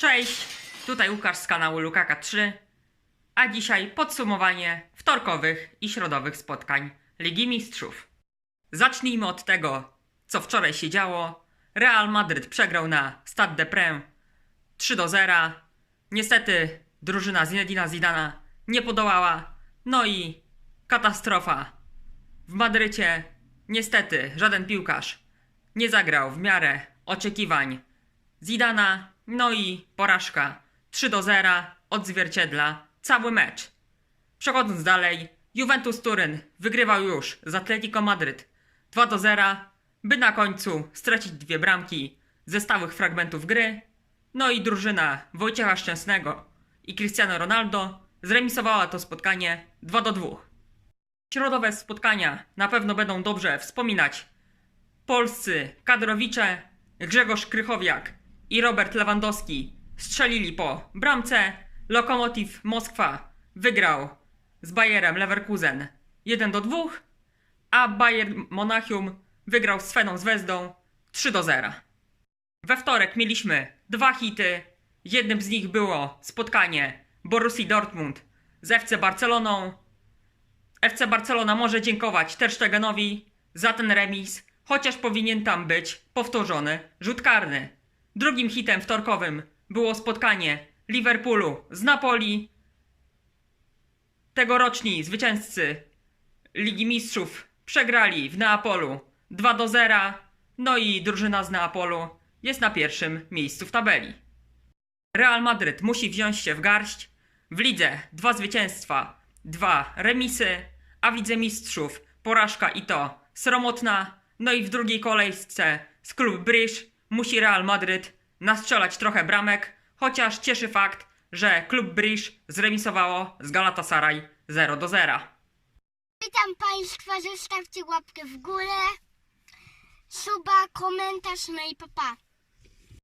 Cześć, tutaj Łukasz z kanału Lukaka3, a dzisiaj podsumowanie wtorkowych i środowych spotkań Ligi Mistrzów. Zacznijmy od tego, co wczoraj się działo. Real Madryt przegrał na Stade de Prem 3 do 0. Niestety drużyna Zinedina Zidana nie podołała. No i katastrofa. W Madrycie niestety żaden piłkarz nie zagrał w miarę oczekiwań Zidana, no i porażka 3 do 0 odzwierciedla cały mecz. Przechodząc dalej, Juventus Turyn wygrywał już z Atletico Madryt 2 do 0, by na końcu stracić dwie bramki ze stałych fragmentów gry. No i drużyna Wojciecha Szczęsnego i Cristiano Ronaldo zremisowała to spotkanie 2 do 2. Środowe spotkania na pewno będą dobrze wspominać polscy kadrowicze Grzegorz Krychowiak i Robert Lewandowski strzelili po bramce. Lokomotiv Moskwa wygrał z Bayerem Leverkusen 1 do 2, a Bayern Monachium wygrał z Feną Zvezdą 3 do 0. We wtorek mieliśmy dwa hity. Jednym z nich było spotkanie Borussii Dortmund z FC Barceloną. FC Barcelona może dziękować Ter Stegenowi za ten remis, chociaż powinien tam być powtórzony rzut karny. Drugim hitem wtorkowym było spotkanie Liverpoolu z Napoli. Tegoroczni zwycięzcy Ligi Mistrzów przegrali w Neapolu 2 do 0. No i drużyna z Neapolu jest na pierwszym miejscu w tabeli. Real Madryt musi wziąć się w garść. W lidze dwa zwycięstwa, dwa remisy, a w lidze mistrzów porażka i to sromotna. No i w drugiej kolejce z klub Bryż musi Real Madryt nastrzelać trochę bramek, chociaż cieszy fakt, że klub Bryż zremisowało z Galatasaray 0 do 0. Witam Państwa, zostawcie łapkę w górę, suba, komentarz, no i papa.